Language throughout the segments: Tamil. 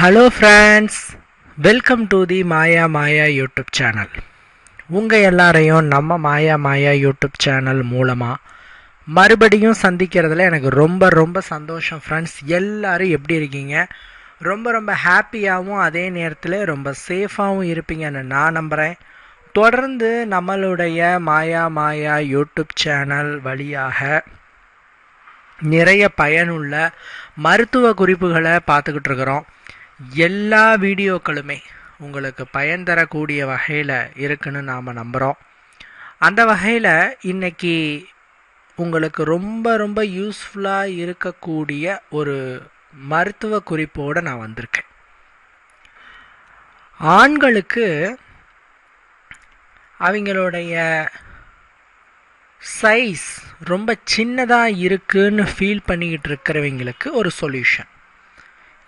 Hello friends welcome to the Maya Maya YouTube channel உங்கள் எல்லாரையும் நம்ம மாயா மாயா யூடியூப் சேனல் மூலமாக மறுபடியும் சந்திக்கிறதுல எனக்கு ரொம்ப ரொம்ப சந்தோஷம் ஃப்ரெண்ட்ஸ் எல்லோரும் எப்படி இருக்கீங்க? ரொம்ப ரொம்ப ஹாப்பியாகவும் அதே நேரத்தில் ரொம்ப சேஃபாகவும் இருப்பீங்கன்னு நான் நம்புகிறேன் தொடர்ந்து நம்மளுடைய மாயா மாயா யூடியூப் சேனல் வழியாக நிறைய பயனுள்ள மருத்துவ குறிப்புகளை பார்த்துக்கிட்டு இருக்கிறோம். எல்லா வீடியோக்களுமே உங்களுக்கு பயன் தரக்கூடிய வகையில் இருக்குன்னு நாம் நம்புகிறோம் அந்த வகையில் இன்னைக்கு உங்களுக்கு ரொம்ப ரொம்ப யூஸ்ஃபுல்லாக இருக்கக்கூடிய ஒரு மருத்துவ குறிப்போடு நான் வந்திருக்கேன். ஆண்களுக்கு அவங்களுடைய சைஸ் ரொம்ப சின்னதாக இருக்குன்னு ஃபீல் பண்ணிக்கிட்டு இருக்கிறவங்களுக்கு ஒரு சொல்யூஷன்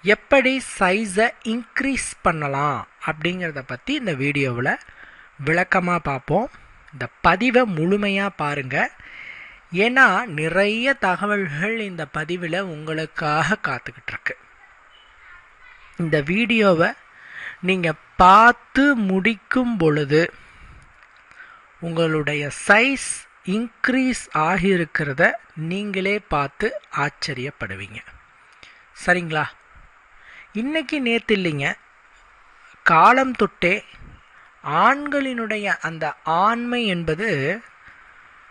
எப்படி சைஸை இன்க்ரீஸ் பண்ணலாம் அப்படிங்கிறத பற்றி இந்த வீடியோவில் விளக்கமாக பார்ப்போம். இந்த பதிவை முழுமையாக பாருங்கள் ஏன்னா நிறைய தகவல்கள் இந்த பதிவில் உங்களுக்காக காத்துக்கிட்டு இருக்கு இந்த வீடியோவை நீங்கள் பார்த்து முடிக்கும் பொழுது உங்களுடைய சைஸ் இன்க்ரீஸ் ஆகியிருக்கிறத நீங்களே பார்த்து ஆச்சரியப்படுவீங்க. சரிங்களா? இன்னைக்கு நேற்று இல்லைங்க காலம் தொட்டே ஆண்களினுடைய அந்த ஆண்மை என்பது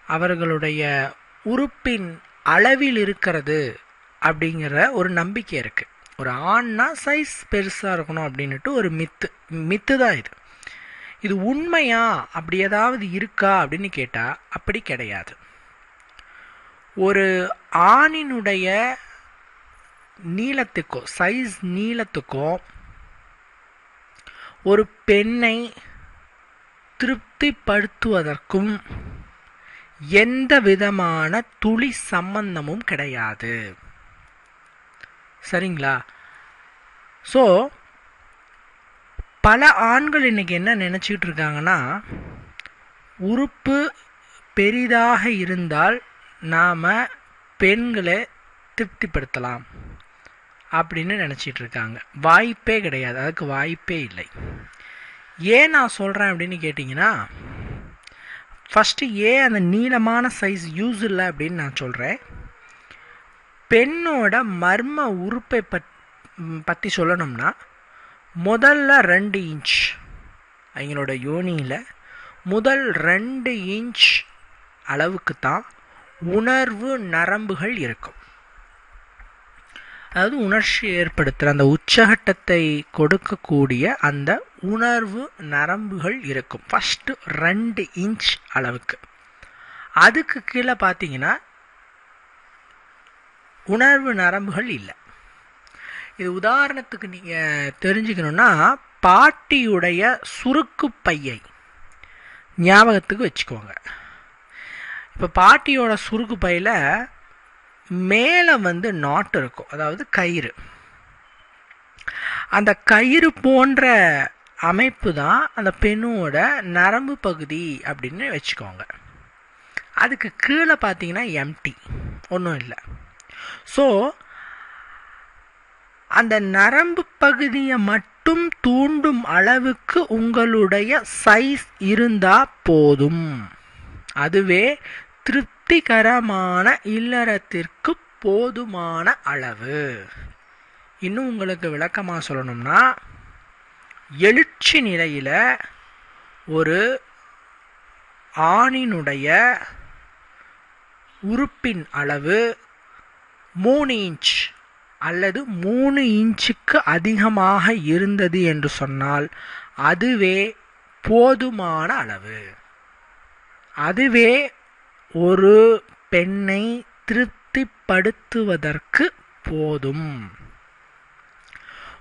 அவர்களுடைய உறுப்பின் அளவில் இருக்கிறது அப்படிங்கிற ஒரு நம்பிக்கை இருக்குது ஒரு ஆண்னா சைஸ் பெருசாக இருக்கணும் அப்படின்ட்டு ஒரு மித்து மித்து தான் இது. இது உண்மையா? அப்படி ஏதாவது இருக்கா? அப்படின்னு கேட்டால் அப்படி கிடையாது. ஒரு ஆணினுடைய நீளத்துக்கோ சைஸ் நீளத்துக்கோ ஒரு பெண்ணை திருப்திப்படுத்துவதற்கும் எந்த விதமான துளி சம்பந்தமும் கிடையாது. சரிங்களா? ஸோ பல ஆண்கள் இன்னைக்கு என்ன நினச்சிக்கிட்டு இருக்காங்கன்னா உறுப்பு பெரிதாக இருந்தால் நாம் பெண்களை திருப்திப்படுத்தலாம். அப்படின்னு நினச்சிட்டு இருக்காங்க வாய்ப்பே கிடையாது. அதுக்கு வாய்ப்பே இல்லை. ஏன் நான் சொல்கிறேன் அப்படின்னு கேட்டிங்கன்னா ஃபஸ்ட்டு ஏன் அந்த நீளமான சைஸ் யூஸ் இல்லை அப்படின்னு நான் சொல்கிறேன் பெண்ணோட மர்ம உறுப்பை பத் பற்றி சொல்லணும்னா முதல்ல ரெண்டு இன்ச் அவங்களோட யோனியில் முதல் ரெண்டு இன்ச் அளவுக்கு தான் உணர்வு நரம்புகள் இருக்கும். அதாவது உணர்ச்சி ஏற்படுத்துகிற அந்த உச்சகட்டத்தை கொடுக்கக்கூடிய அந்த உணர்வு நரம்புகள் இருக்கும். ஃபஸ்ட்டு ரெண்டு இன்ச் அளவுக்கு. அதுக்கு கீழே பார்த்தீங்கன்னா உணர்வு நரம்புகள் இல்லை. இது உதாரணத்துக்கு நீங்கள் தெரிஞ்சுக்கணுன்னா பாட்டியுடைய சுருக்கு பையை ஞாபகத்துக்கு வச்சுக்கோங்க. இப்போ பாட்டியோட சுருக்கு பையில் மேலே வந்து நாட்டு இருக்கும். அதாவது கயிறு. அந்த கயிறு போன்ற அமைப்பு தான் அந்த பெண்ணோட நரம்பு பகுதி அப்படின்னு வச்சுக்கோங்க. அதுக்கு கீழே பார்த்தீங்கன்னா எம்டி ஒன்றும் இல்லை. ஸோ அந்த நரம்பு பகுதியை மட்டும் தூண்டும் அளவுக்கு உங்களுடைய சைஸ் இருந்தால் போதும். அதுவே திருப்தி திருப்திகரமான இல்லறத்திற்கு போதுமான அளவு. இன்னும் உங்களுக்கு விளக்கமாக சொல்லணும்னா எழுச்சி நிலையில் ஒரு ஆணினுடைய உறுப்பின் அளவு மூணு இன்ச் அல்லது மூணு இன்ச்சுக்கு அதிகமாக இருந்தது என்று சொன்னால் அதுவே போதுமான அளவு. அதுவே ஒரு பெண்ணை திருப்திப்படுத்துவதற்கு போதும்.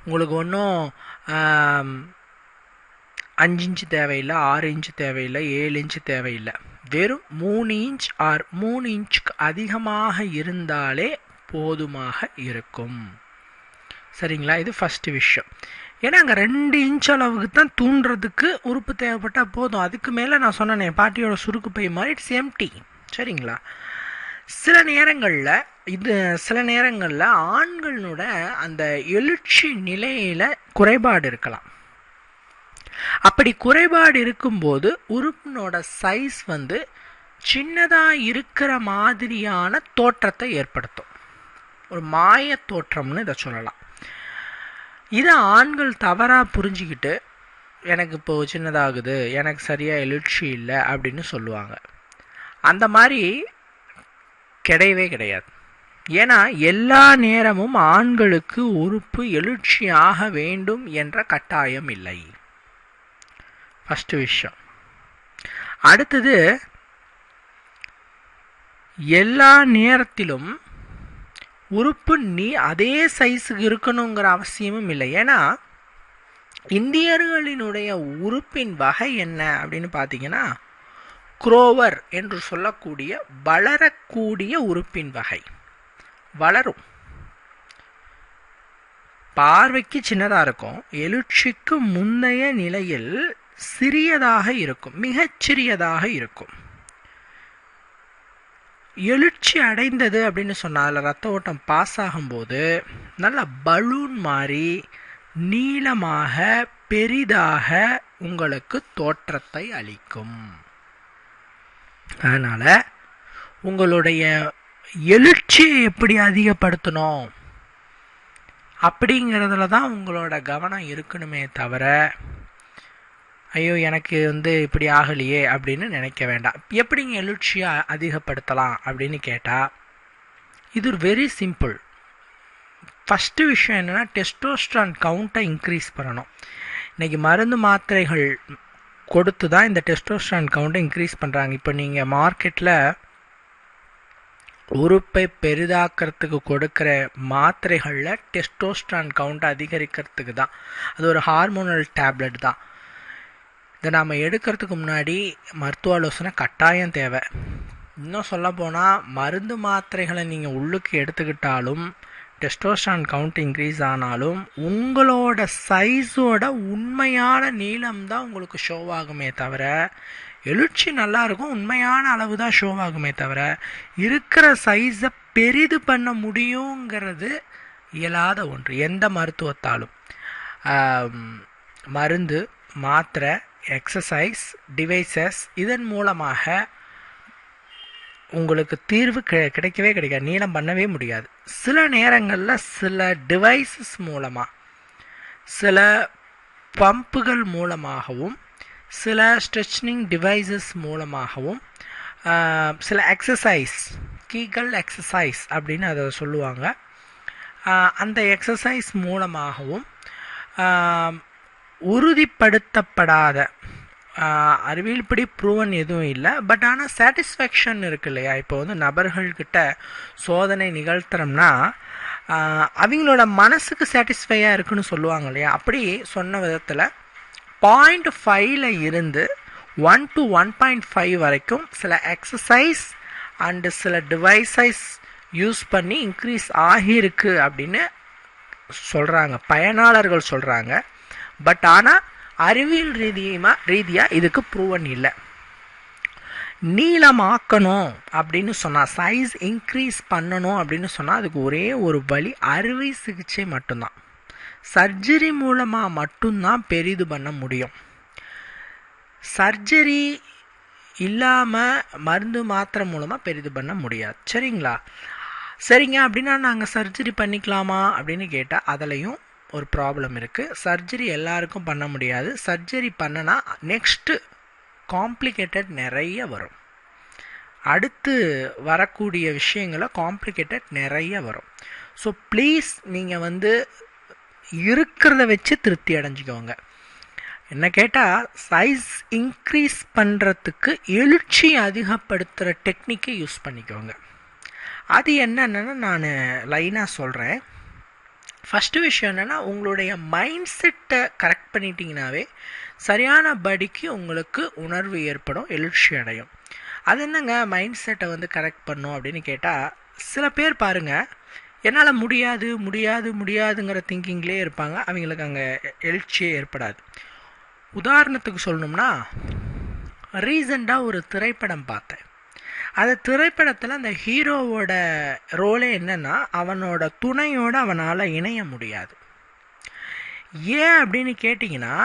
உங்களுக்கு ஒன்றும் அஞ்சு இன்ச்சு தேவையில்லை ஆறு இன்ச்சு தேவையில்லை ஏழு இன்ச்சு தேவையில்லை. வெறும் மூணு இன்ச் ஆர் மூணு இன்ச்சுக்கு அதிகமாக இருந்தாலே போதுமாக இருக்கும். சரிங்களா? இது ஃபஸ்ட்டு விஷயம். ஏன்னா அங்கே ரெண்டு இன்ச் அளவுக்கு தான் தூண்டுறதுக்கு உறுப்பு தேவைப்பட்டால் போதும். அதுக்கு மேலே நான் சொன்னேன் பாட்டியோட சுருக்கு பை மாதிரி இட்ஸ் எம்டி சரிங்களா? சில நேரங்களில் இது சில நேரங்களில் ஆண்களோட அந்த எழுச்சி நிலையில் குறைபாடு இருக்கலாம். அப்படி குறைபாடு இருக்கும்போது உறுப்பினோட சைஸ் வந்து சின்னதாக இருக்கிற மாதிரியான தோற்றத்தை ஏற்படுத்தும். ஒரு மாய தோற்றம்னு இதை சொல்லலாம். இதை ஆண்கள் தவறாக புரிஞ்சுக்கிட்டு எனக்கு இப்போ சின்னதாகுது எனக்கு சரியாக எழுச்சி இல்லை அப்படின்னு சொல்லுவாங்க. அந்த மாதிரி கிடையவே கிடையாது. ஏன்னா எல்லா நேரமும் ஆண்களுக்கு உறுப்பு எழுச்சியாக வேண்டும் என்ற கட்டாயம் இல்லை. ஃபஸ்ட்டு விஷயம். அடுத்தது எல்லா நேரத்திலும் உறுப்பு நீ அதே சைஸுக்கு இருக்கணுங்கிற அவசியமும் இல்லை. ஏன்னா இந்தியர்களினுடைய உறுப்பின் வகை என்ன அப்படின்னு பார்த்தீங்கன்னா குரோவர் என்று சொல்லக்கூடிய வளரக்கூடிய உறுப்பின் வகை. வளரும். பார்வைக்கு சின்னதாக இருக்கும். எழுச்சிக்கு முந்தைய நிலையில் சிறியதாக இருக்கும். மிகச்சிறியதாக இருக்கும். எழுச்சி அடைந்தது அப்படின்னு சொன்னால் அதில் ரத்த ஓட்டம் பாஸ் ஆகும்போது நல்ல பலூன் மாதிரி நீளமாக பெரிதாக உங்களுக்கு தோற்றத்தை அளிக்கும். அதனால் உங்களுடைய எழுச்சியை எப்படி அதிகப்படுத்தணும் அப்படிங்கிறதுல தான் உங்களோட கவனம் இருக்கணுமே தவிர ஐயோ எனக்கு வந்து இப்படி ஆகலையே அப்படின்னு நினைக்க வேண்டாம். எப்படிங்க எழுச்சியை அதிகப்படுத்தலாம் அப்படின்னு கேட்டால் இது வெரி சிம்பிள் ஃபஸ்ட்டு விஷயம் என்னென்னா டெஸ்டோஸ்ட்ரான் கவுண்ட்டை இன்க்ரீஸ் பண்ணணும். இன்றைக்கி மருந்து மாத்திரைகள் கொடுத்து தான் இந்த டெஸ்டோஸ்டான் கவுண்ட்டை இன்க்ரீஸ் பண்ணுறாங்க இப்போ நீங்கள் மார்க்கெட்டில் உறுப்பை பெரிதாக்கிறதுக்கு கொடுக்குற மாத்திரைகளில் டெஸ்டோஸ்டான் கவுண்ட்டை அதிகரிக்கிறதுக்கு தான். அது ஒரு ஹார்மோனல் டேப்லெட் தான். இதை நாம் எடுக்கிறதுக்கு முன்னாடி மருத்துவ ஆலோசனை கட்டாயம் தேவை. இன்னும் சொல்ல போனால் மருந்து மாத்திரைகளை நீங்கள் உள்ளுக்கு எடுத்துக்கிட்டாலும் டெஸ்டோஸ்டான் கவுண்ட் இன்க்ரீஸ் ஆனாலும் உங்களோட சைஸோட உண்மையான நீளம் தான் உங்களுக்கு ஷோவாகுமே தவிர எழுச்சி நல்லா இருக்கும் உண்மையான அளவு தான் ஷோவாகுமே தவிர இருக்கிற சைஸை பெரிது பண்ண முடியுங்கிறது இயலாத ஒன்று. எந்த மருத்துவத்தாலும். மருந்து மாத்திரை எக்ஸசைஸ் டிவைசஸ் இதன் மூலமாக உங்களுக்கு தீர்வு கிடைக்கவே கிடைக்காது. நீளம் பண்ணவே முடியாது. சில நேரங்களில் சில டிவைசஸ் மூலமாக சில பம்புகள் மூலமாகவும் சில ஸ்ட்ரெச்சனிங் டிவைசஸ் மூலமாகவும் சில எக்ஸசைஸ் கீகல் எக்ஸசைஸ் அப்படின்னு அதை சொல்லுவாங்க. அந்த எக்ஸசைஸ் மூலமாகவும் உறுதிப்படுத்தப்படாத அறிவியல்படி ப்ரூவன் எதுவும் இல்லை. பட் ஆனால் சாட்டிஸ்ஃபேக்ஷன் இருக்கு இல்லையா? இப்போ வந்து நபர்கள்கிட்ட சோதனை நிகழ்த்துறோம்னா அவங்களோட மனசுக்கு சாட்டிஸ்ஃபையாக இருக்குன்னு சொல்லுவாங்க இல்லையா? அப்படி சொன்ன விதத்தில் பாயிண்ட் ஃபைவ்ல இருந்து one to one point five வரைக்கும் சில எக்ஸசைஸ் அண்டு சில டிவைசஸ் யூஸ் பண்ணி இன்க்ரீஸ் ஆகியிருக்கு அப்படின்னு சொல்கிறாங்க பயனாளர்கள் சொல்கிறாங்க பட் ஆனால் அறிவியல் ரீதியுமா ரீதியாக இதுக்கு ப்ரூவன் இல்லை. நீளமாக்கணும் அப்படின்னு சொன்னால் சைஸ் இன்க்ரீஸ் பண்ணணும் அப்படின்னு சொன்னால் அதுக்கு ஒரே ஒரு வழி அறுவை சிகிச்சை மட்டும்தான். சர்ஜரி மூலமாக மட்டும்தான் பெரிது பண்ண முடியும். சர்ஜரி இல்லாமல் மருந்து மாத்திரை மூலமாக பெரிது பண்ண முடியாது. சரிங்களா? சரிங்க அப்படின்னா நாங்கள் சர்ஜரி பண்ணிக்கலாமா அப்படின்னு கேட்டால் அதுலேயும் ஒரு ப்ராப்ளம் இருக்குது சர்ஜரி எல்லாருக்கும் பண்ண முடியாது. சர்ஜரி பண்ணனா நெக்ஸ்ட்டு காம்ப்ளிகேட்டட் நிறைய வரும். அடுத்து வரக்கூடிய விஷயங்களை காம்ப்ளிகேட்டட் நிறைய வரும். ஸோ ப்ளீஸ் நீங்கள் வந்து இருக்கிறத வச்சு திருப்தி அடைஞ்சிக்கோங்க. என்ன கேட்டால் சைஸ் இன்க்ரீஸ் பண்ணுறதுக்கு எழுச்சி அதிகப்படுத்துகிற டெக்னிக்கை யூஸ் பண்ணிக்கோங்க. அது என்னென்னா நான் லைனாக சொல்கிறேன் ஃபஸ்ட்டு விஷயம் என்னென்னா உங்களுடைய மைண்ட் செட்டை கரெக்ட் பண்ணிட்டீங்கனாவே சரியான படிக்கு உங்களுக்கு உணர்வு ஏற்படும் எழுச்சி அடையும். அது என்னங்க? மைண்ட் செட்டை வந்து கரெக்ட் பண்ணும் அப்படின்னு கேட்டால் சில பேர் பாருங்கள் என்னால் முடியாது முடியாது முடியாதுங்கிற திங்கிங்லேயே இருப்பாங்க. அவங்களுக்கு அங்கே எழுச்சியே ஏற்படாது. உதாரணத்துக்கு சொல்லணும்னா ரீசண்டாக ஒரு திரைப்படம் பார்த்தேன். அந்த திரைப்படத்தில் அந்த ஹீரோவோட ரோலே என்னென்னா அவனோட துணையோடு அவனால் இணைய முடியாது. ஏன் அப்படின்னு கேட்டிங்கன்னா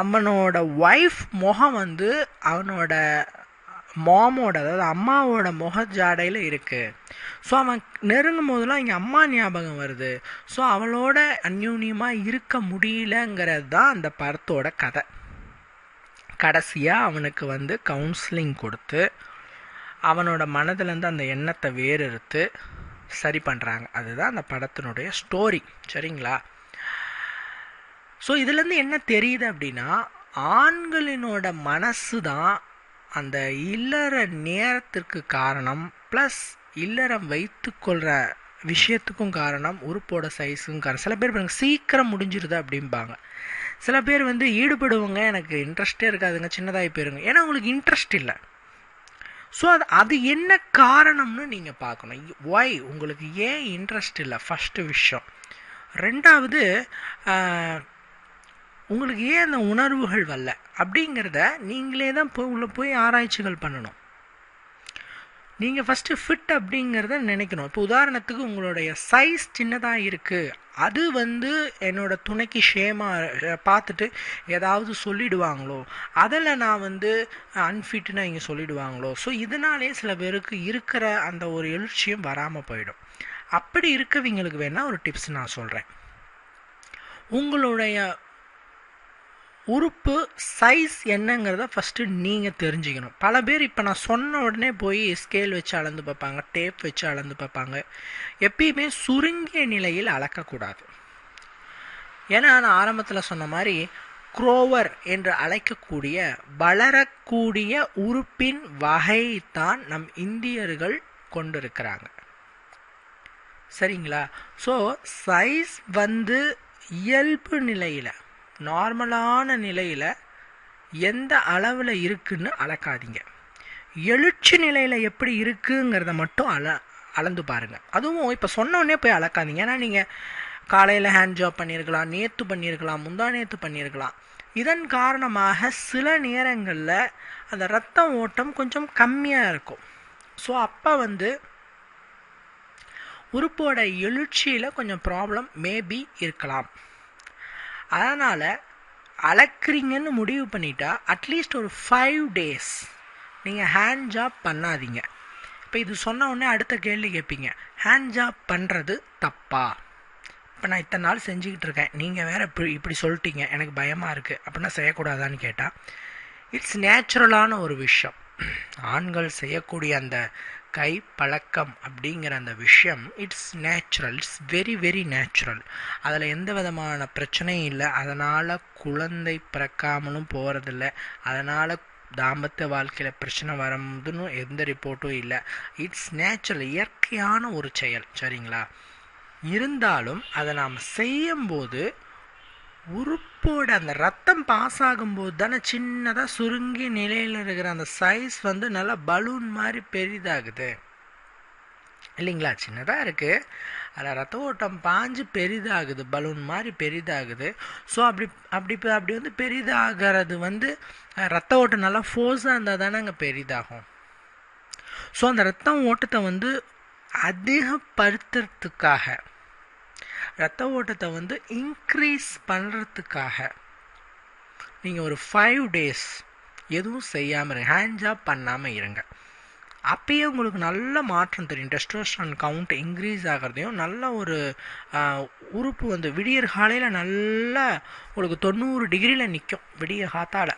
அவனோட ஒய்ஃப் முகம் வந்து அவனோட மாமோட அதாவது அம்மாவோட முக ஜாடையில் இருக்குது ஸோ அவன் நெருங்கும் போதெல்லாம் இங்கே அம்மா ஞாபகம் வருது. ஸோ அவளோட அந்யூன்யமாக இருக்க முடியலங்கிறது தான் அந்த படத்தோட கதை. கடைசியாக அவனுக்கு வந்து கவுன்சிலிங் கொடுத்து அவனோட மனதிலேருந்து அந்த எண்ணத்தை வேறறுத்து சரி பண்ணுறாங்க அதுதான் அந்த படத்தினுடைய ஸ்டோரி சரிங்களா? ஸோ இதுலேருந்து என்ன தெரியுது அப்படின்னா ஆண்களினோட மனசு தான் அந்த இல்லற நேரத்திற்கு காரணம் ப்ளஸ் இல்லறம் வைத்துக்கொள்கிற விஷயத்துக்கும் காரணம் உறுப்போட சைஸுக்கும் காரணம். சில பேர் பாருங்க சீக்கிரம் முடிஞ்சிருது அப்படிம்பாங்க. சில பேர் வந்து ஈடுபடுவங்க எனக்கு இன்ட்ரெஸ்டே இருக்காதுங்க சின்னதாகி போயிருங்க. ஏன்னா உங்களுக்கு இன்ட்ரெஸ்ட் இல்லை. ஸோ அது அது என்ன காரணம்னு நீங்கள் பார்க்கணும். ஒய் உங்களுக்கு ஏன் இன்ட்ரெஸ்ட் இல்லை? ஃபஸ்ட்டு விஷயம். ரெண்டாவது உங்களுக்கு ஏன் அந்த உணர்வுகள் வரல? அப்படிங்கிறத நீங்களே தான் போய் உள்ளே போய் ஆராய்ச்சிகள் பண்ணணும். நீங்கள் ஃபஸ்ட்டு ஃபிட் அப்படிங்கிறத நினைக்கணும். இப்போ உதாரணத்துக்கு உங்களுடைய சைஸ் சின்னதாக இருக்குது அது வந்து என்னோட துணைக்கு ஷேமாக பார்த்துட்டு ஏதாவது சொல்லிடுவாங்களோ? அதில் நான் வந்து அன்ஃபிட்னு இங்கே சொல்லிடுவாங்களோ? ஸோ இதனாலே சில பேருக்கு இருக்கிற அந்த ஒரு எழுச்சியும் வராமல் போயிடும். அப்படி இருக்கவங்களுக்கு வேணால் ஒரு டிப்ஸ் நான் சொல்கிறேன் உங்களுடைய உறுப்பு சைஸ் என்னங்கிறத ஃபஸ்ட்டு நீங்கள் தெரிஞ்சுக்கணும். பல பேர் இப்போ நான் சொன்ன உடனே போய் ஸ்கேல் வச்சு அளந்து பார்ப்பாங்க டேப் வச்சு அளந்து பார்ப்பாங்க. எப்பயுமே சுருங்கிய நிலையில் அளக்கக்கூடாது. ஏன்னா நான் ஆரம்பத்தில் சொன்ன மாதிரி குரோவர் என்று அழைக்கக்கூடிய வளரக்கூடிய உறுப்பின் வகைத்தான் நம் இந்தியர்கள் கொண்டிருக்கிறாங்க. சரிங்களா? ஸோ சைஸ் வந்து இயல்பு நிலையில் நார்மலான நிலையில் எந்த அளவில் இருக்குன்னு அளக்காதீங்க. எழுச்சி நிலையில் எப்படி இருக்குங்கிறத மட்டும் அள அளந்து பாருங்கள் அதுவும் இப்போ சொன்னோடனே போய் அளக்காதீங்க. ஏன்னா நீங்கள் காலையில் ஹேண்ட் ஜாப் பண்ணியிருக்கலாம் நேற்று பண்ணியிருக்கலாம் முந்தா நேற்று பண்ணியிருக்கலாம் இதன் காரணமாக சில நேரங்களில் அந்த ரத்த ஓட்டம் கொஞ்சம் கம்மியாக இருக்கும். ஸோ அப்போ வந்து உறுப்போட எழுச்சியில் கொஞ்சம் ப்ராப்ளம் மேபி இருக்கலாம். அதனால் அளக்குறீங்கன்னு முடிவு பண்ணிட்டா அட்லீஸ்ட் ஒரு ஃபைவ் டேஸ் நீங்கள் ஹேண்ட் ஜாப் பண்ணாதீங்க. இப்போ இது சொன்ன உடனே அடுத்த கேள்வி கேட்பீங்க. ஹேண்ட் ஜாப் பண்ணுறது தப்பா? இப்போ நான் இத்தனை நாள் செஞ்சுக்கிட்டு இருக்கேன். நீங்கள் வேறு இப்படி இப்படி சொல்லிட்டீங்க. எனக்கு பயமாக இருக்குது அப்படின்னா செய்யக்கூடாதான்னு கேட்டால் இட்ஸ் நேச்சுரலான ஒரு விஷயம். ஆண்கள் செய்யக்கூடிய அந்த கை பழக்கம் அப்படிங்கிற அந்த விஷயம் it's natural it's very very natural அதில் எந்த விதமான பிரச்சனையும் இல்லை. அதனால் குழந்தை பிறக்காமலும் போகிறதில்ல அதனால் தாம்பத்திய வாழ்க்கையில் பிரச்சனை வரதுன்னு எந்த ரிப்போர்ட்டும் இல்லை. இட்ஸ் நேச்சுரல் இயற்கையான ஒரு செயல் சரிங்களா? இருந்தாலும் அதை நாம் செய்யும்போது உறுப்போட அந்த ரத்தம் பாஸ் ஆகும்போது தானே சின்னதாக சுருங்கி நிலையில் இருக்கிற அந்த சைஸ் வந்து நல்லா பலூன் மாதிரி பெரிதாகுது. இல்லைங்களா? சின்னதாக இருக்குது அதில் ரத்த ஓட்டம் பாஞ்சு பெரிதாகுது. பலூன் மாதிரி பெரிதாகுது. ஸோ அப்படி அப்படி அப்படி வந்து பெரிதாகிறது வந்து ரத்த ஓட்டம் நல்லா ஃபோர்ஸாக இருந்தால் தானே அங்கே பெரிதாகும். ஸோ அந்த ரத்த ஓட்டத்தை வந்து அதிகப்படுத்துறதுக்காக ரத்த ஓட்டத்தை வந்து இன்க்ரீஸ் பண்ணுறதுக்காக நீங்கள் ஒரு ஃபைவ் டேஸ் எதுவும் செய்யாமல் இருங்க. ஹேண்ட் ஜாப் பண்ணாமல் இருங்க. அப்பயே உங்களுக்கு நல்ல மாற்றம் தெரியும். டெஸ்டோஸ்டான் கவுண்ட் இன்க்ரீஸ் ஆகிறதையும் நல்ல ஒரு உறுப்பு வந்து விடியற் காலையில் நல்லா உங்களுக்கு தொண்ணூறு டிகிரியில் நிற்கும் விடிய காத்தால்.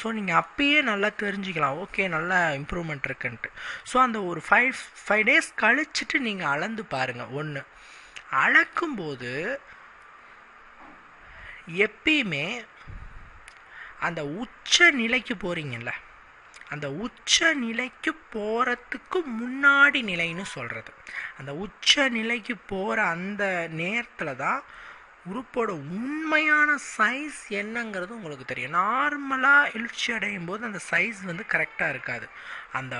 ஸோ நீங்கள் அப்பயே நல்லா தெரிஞ்சுக்கலாம். ஓகே நல்லா இம்ப்ரூவ்மெண்ட் இருக்குன்ட்டு. ஸோ அந்த ஒரு ஃபைவ் ஃபைவ் டேஸ் கழிச்சிட்டு நீங்கள் அளந்து பாருங்கள் ஒன்று அளக்கும்போது எப்பயுமே அந்த உச்ச நிலைக்கு போகிறீங்கல்ல அந்த உச்ச நிலைக்கு போகிறதுக்கு முன்னாடி நிலைன்னு சொல்கிறது அந்த உச்ச நிலைக்கு போகிற அந்த நேரத்தில் தான் உறுப்போட உண்மையான சைஸ் என்னங்கிறது உங்களுக்கு தெரியும். நார்மலாக எழுச்சி அடையும் போது அந்த சைஸ் வந்து கரெக்டாக இருக்காது. அந்த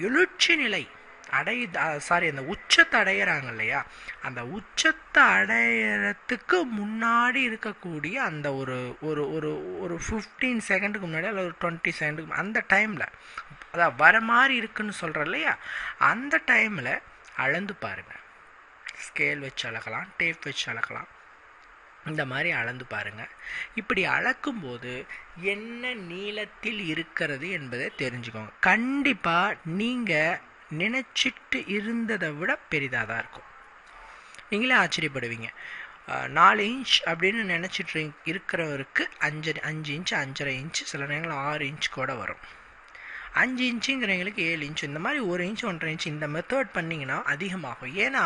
எழுச்சி நிலை அடை சாரி அந்த உச்சத்தை அடையிறாங்க இல்லையா அந்த உச்சத்தை அடையிறதுக்கு முன்னாடி இருக்கக்கூடிய அந்த ஒரு ஒரு ஒரு ஒரு ஃபிஃப்டீன் செகண்டுக்கு முன்னாடி அல்லது ஒரு டுவெண்ட்டி செகண்டுக்கு அந்த டைமில் அதான் வர மாதிரி இருக்குன்னு சொல்கிறோம் இல்லையா அந்த டைமில் அளந்து பாருங்கள் ஸ்கேல் வச்சு அளக்கலாம் டேப் வச்சு அளக்கலாம். இந்த மாதிரி அளந்து பாருங்கள் இப்படி அளக்கும்போது என்ன நீளத்தில் இருக்கிறது என்பதை தெரிஞ்சுக்கோங்க. கண்டிப்பாக நீங்கள் நினச்சிட்டு இருந்ததை விட பெரிதாக தான் இருக்கும். நீங்களே ஆச்சரியப்படுவீங்க. நாலு இன்ச் அப்படின்னு நினச்சிட்டு இருக்கிறவருக்கு அஞ்சு அஞ்சு இன்ச் அஞ்சரை இன்ச் சில நேரங்களில் ஆறு இன்ச் கூட வரும். அஞ்சு இன்ச்சுங்கிறவங்களுக்கு ஏழு இன்ச் இந்த மாதிரி ஒரு இன்ச் ஒன்றரை இன்ச் இந்த மெத்தட் பண்ணிங்கன்னா அதிகமாகும். ஏன்னா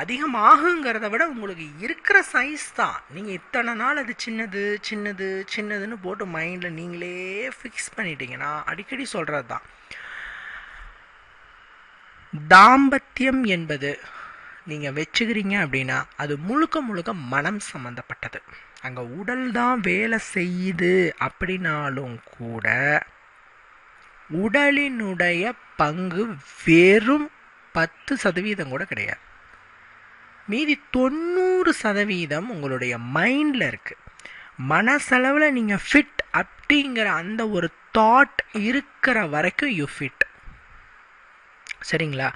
அதிகமாகுங்கிறத விட உங்களுக்கு இருக்கிற சைஸ் தான். நீங்கள் இத்தனை நாள் அது சின்னது சின்னது சின்னதுன்னு போட்டு மைண்டில் நீங்களே ஃபிக்ஸ் பண்ணிட்டீங்கன்னா அடிக்கடி சொல்கிறது தான் தாம்பத்தியம் என்பது நீங்கள் வச்சுக்கிறீங்க அப்படின்னா அது முழுக்க முழுக்க மனம் சம்மந்தப்பட்டது அங்கே உடல் தான் வேலை செய்யுது அப்படின்னாலும் கூட உடலினுடைய பங்கு வெறும் பத்து சதவீதம் கூட கிடையாது. மீதி தொண்ணூறு சதவீதம் உங்களுடைய மைண்டில் இருக்குது மனசளவில் நீங்கள் ஃபிட் அப்படிங்கிற அந்த ஒரு தாட் இருக்கிற வரைக்கும் யூ ஃபிட் சரிங்களா?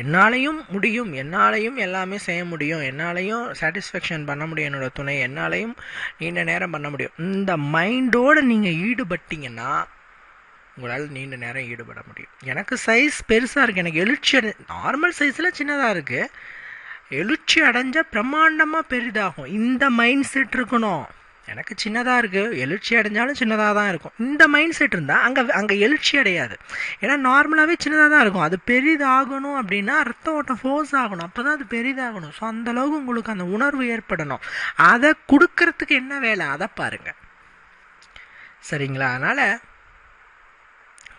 என்னாலையும் முடியும். என்னாலையும் எல்லாமே செய்ய முடியும். என்னாலையும் சாட்டிஸ்ஃபேக்ஷன் பண்ண முடியும். என்னோடய துணை என்னாலையும் நீண்ட நேரம் பண்ண முடியும். இந்த மைண்டோடு நீங்கள் ஈடுபட்டீங்கன்னா உங்களால் நீண்ட நேரம் ஈடுபட முடியும். எனக்கு சைஸ் பெருசாக இருக்குது எனக்கு எழுச்சி அடை நார்மல் சைஸில் சின்னதாக இருக்குது எழுச்சி அடைஞ்சால் பிரம்மாண்டமாக பெரிதாகும். இந்த மைண்ட் செட் இருக்கணும். எனக்கு சின்னதாக இருக்குது எழுச்சி அடைஞ்சாலும் சின்னதாக தான் இருக்கும். இந்த மைண்ட் செட் இருந்தால் அங்கே அங்கே எழுச்சி அடையாது. ஏன்னா நார்மலாகவே சின்னதாக தான் இருக்கும். அது பெரிதாகணும் அப்படின்னா ரத்த ஓட்டம் ஃபோர்ஸ் ஆகணும். அப்போ தான் அது பெரிதாகணும். ஸோ அந்தளவுக்கு உங்களுக்கு அந்த உணர்வு ஏற்படணும். அதை கொடுக்கறதுக்கு என்ன வேலை? அதை பாருங்கள் சரிங்களா? அதனால்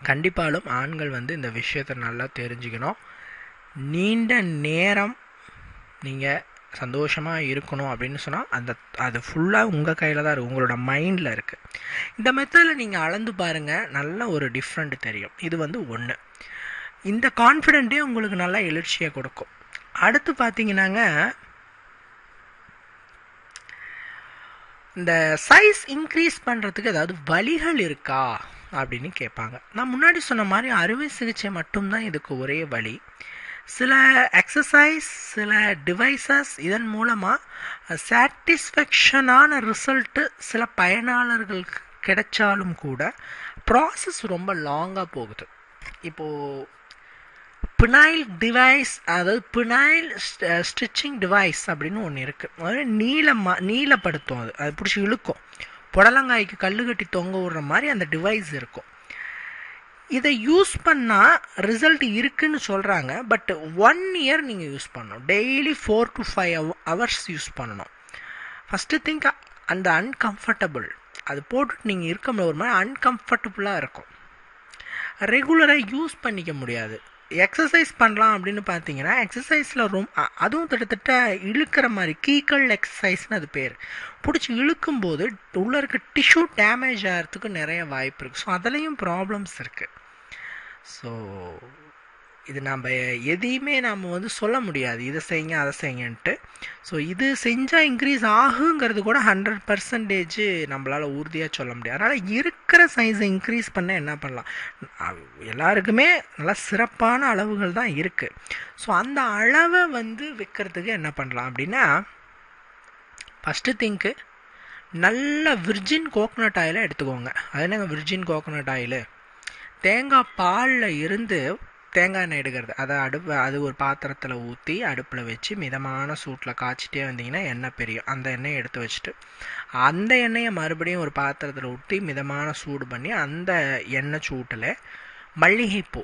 கண்டிப்பாலும் ஆண்கள் வந்து இந்த விஷயத்தை நல்லா தெரிஞ்சுக்கணும். நீண்ட நேரம் நீங்கள் சந்தோஷமாக இருக்கணும் அப்படின்னு சொன்னால் அந்த அது ஃபுல்லாக உங்கள் கையில் தான் இருக்குது உங்களோட மைண்டில் இருக்குது இந்த மெத்தடில் நீங்கள் அளந்து பாருங்கள் நல்ல ஒரு டிஃப்ரெண்ட் தெரியும். இது வந்து ஒன்று இந்த கான்ஃபிடென்ட்டே உங்களுக்கு நல்லா எழுச்சியை கொடுக்கும். அடுத்து பார்த்தீங்கன்னாங்க இந்த சைஸ் இன்க்ரீஸ் பண்ணுறதுக்கு ஏதாவது வழிகள் இருக்கா? அப்படின்னு கேட்பாங்க. நான் முன்னாடி சொன்ன மாதிரி அறுவை சிகிச்சை மட்டும்தான் இதுக்கு ஒரே வழி. சில எக்ஸசைஸ் சில டிவைசஸ் இதன் மூலமாக சாட்டிஸ்ஃபேக்ஷனான ரிசல்ட்டு சில பயனாளர்களுக்கு கிடைச்சாலும் கூட ப்ராசஸ் ரொம்ப லாங்காக போகுது. இப்போது பினாயில் டிவைஸ் அதாவது பினாயில் ஸ்டிச்சிங் டிவைஸ் அப்படின்னு ஒன்று இருக்குது அதாவது நீளமாக நீளப்படுத்தும் அது. அது பிடிச்சி இழுக்கும். புடலங்காய்க்கு கல் கட்டி தொங்க விடுற மாதிரி அந்த டிவைஸ் இருக்கும். இதை யூஸ் பண்ணால் ரிசல்ட் இருக்குன்னு சொல்கிறாங்க பட் ஒன் இயர் நீங்கள் யூஸ் பண்ணணும். Daily four to five hours use பண்ணணும். ஃபஸ்ட்டு திங்க் அந்த அன்கம்ஃபர்டபுள் அது போட்டுட்டு நீங்கள் இருக்க முடியாது ஒரு மாதிரி அன்கம்ஃபர்டபுளாக இருக்கும். ரெகுலராக யூஸ் பண்ணிக்க முடியாது. எக்ஸசைஸ் பண்ணலாம் அப்படின்னு பார்த்தீங்கன்னா எக்ஸசைஸில் ரொம்ப அதுவும் கிட்டத்தட்ட இழுக்கிற மாதிரி கீக்கல் எக்ஸசைஸ்னு அது பேர். பிடிச்சி இழுக்கும்போது உள்ளே இருக்க டிஷ்யூ டேமேஜ் ஆகிறதுக்கு நிறைய வாய்ப்பு இருக்குது ஸோ அதுலேயும் ப்ராப்ளம்ஸ் இருக்குது ஸோ இது நம்ம எதையுமே நம்ம வந்து சொல்ல முடியாது. இதை செய்யுங்க அதை செய்யுங்கன்ட்டு. ஸோ இது செஞ்சால் இன்க்ரீஸ் ஆகுங்கிறது கூட ஹண்ட்ரட் பர்சன்டேஜ் நம்மளால் உறுதியாக சொல்ல முடியாது. அதனால் இருக்கிற சைஸை இன்க்ரீஸ் பண்ண என்ன பண்ணலாம்? எல்லாருக்குமே நல்லா சிறப்பான அளவுகள் தான் இருக்குது ஸோ அந்த அளவை வந்து விற்கிறதுக்கு என்ன பண்ணலாம் அப்படின்னா ஃபஸ்ட்டு திங்க்கு நல்ல விர்ஜின் கோகோனட் ஆயிலை எடுத்துக்கோங்க. அது என்னங்க விர்ஜின் கோகோனட் ஆயிலு தேங்காய் பாலில் இருந்து தேங்காய் எண்ணெய் எடுக்கிறது. அதை அடுப்பு அது ஒரு பாத்திரத்தில் ஊற்றி அடுப்பில் வச்சு மிதமான சூட்டில் காய்ச்சிட்டே வந்தீங்கன்னா எண்ணெய் பெரியும். அந்த எண்ணெயை எடுத்து வச்சுட்டு அந்த எண்ணெயை மறுபடியும் ஒரு பாத்திரத்தில் ஊற்றி மிதமான சூடு பண்ணி அந்த எண்ணெய் சூட்டில் மல்லிகைப்பூ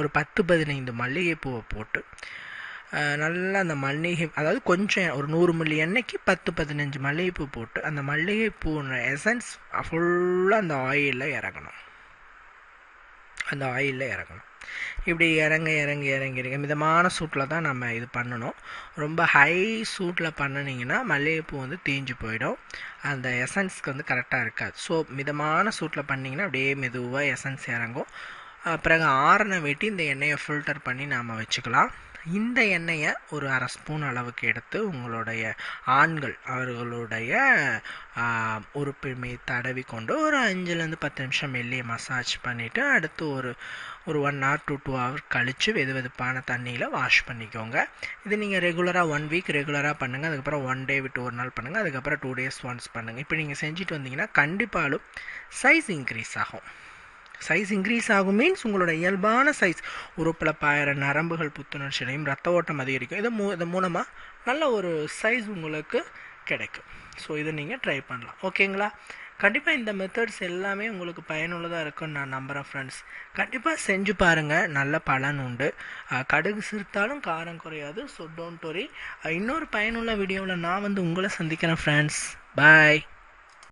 ஒரு பத்து பதினைந்து மல்லிகைப்பூவை போட்டு நல்லா அந்த மல்லிகை அதாவது கொஞ்சம் ஒரு நூறு மில்லி எண்ணெய்க்கு பத்து பதினஞ்சு மல்லிகைப்பூ போட்டு அந்த மல்லிகைப்பூன்ற எசன்ஸ் ஃபுல்லாக அந்த ஆயிலில் இறங்கணும். அந்த ஆயிலில் இறங்கணும் இப்படி இறங்க இறங்கி இறங்கி இறங்க மிதமான சூட்டில் தான் நம்ம இது பண்ணணும். ரொம்ப ஹை சூட்டில் பண்ணினீங்கன்னா மல்லிகைப்பூ வந்து தீஞ்சு போயிடும். அந்த எசன்ஸ்க்கு வந்து கரெக்டாக இருக்காது. ஸோ மிதமான சூட்டில் பண்ணிங்கன்னா அப்படியே மெதுவாக எசன்ஸ் இறங்கும். பிறகு ஆறனை வெட்டி இந்த எண்ணெயை ஃபில்டர் பண்ணி நாம் வச்சுக்கலாம். இந்த எண்ணெயை ஒரு அரை ஸ்பூன் அளவுக்கு எடுத்து உங்களுடைய ஆண்கள் அவர்களுடைய ஆஹ், தடவி கொண்டு ஒரு அஞ்சுலேருந்து பத்து நிமிஷம் மெல்லியை மசாஜ் பண்ணிவிட்டு அடுத்து ஒரு ஒரு one hour two two hour கழித்து வெது வெதுப்பான தண்ணியில் வாஷ் பண்ணிக்கோங்க. இது நீங்கள் ரெகுலராக ஒன் வீக் ரெகுலராக பண்ணுங்கள் அதுக்கப்புறம் ஒன் டே விட்டு ஒரு நாள் பண்ணுங்கள் அதுக்கப்புறம் டூ டேஸ் ஒன்ஸ் பண்ணுங்கள் இப்போ நீங்கள் செஞ்சுட்டு வந்தீங்கன்னா கண்டிப்பாலும் சைஸ் இன்க்ரீஸ் ஆகும். சைஸ் இன்க்ரீஸ் ஆகும். மீன்ஸ் உங்களோட இயல்பான சைஸ் உறுப்பில் பாயிற நரம்புகள் புத்துணர்ச்சியடையும் ரத்த ஓட்டம் அதிகரிக்கும். இது மூ இது மூலமாக நல்ல ஒரு சைஸ் உங்களுக்கு கிடைக்கும். ஸோ இதை நீங்கள் ட்ரை பண்ணலாம். ஓகேங்களா கண்டிப்பாக இந்த மெத்தட்ஸ் எல்லாமே உங்களுக்கு பயனுள்ளதாக இருக்கும்னு நான் நம்புகிறேன் ஃப்ரெண்ட்ஸ் கண்டிப்பாக செஞ்சு பாருங்கள் நல்ல பலன் உண்டு. கடுகு சிறுத்தாலும் காரம் குறையாது. ஸோ டோன்ட் வரி இன்னொரு பயனுள்ள வீடியோவில் நான் வந்து உங்களை சந்திக்கிறேன் ஃப்ரெண்ட்ஸ் பாய்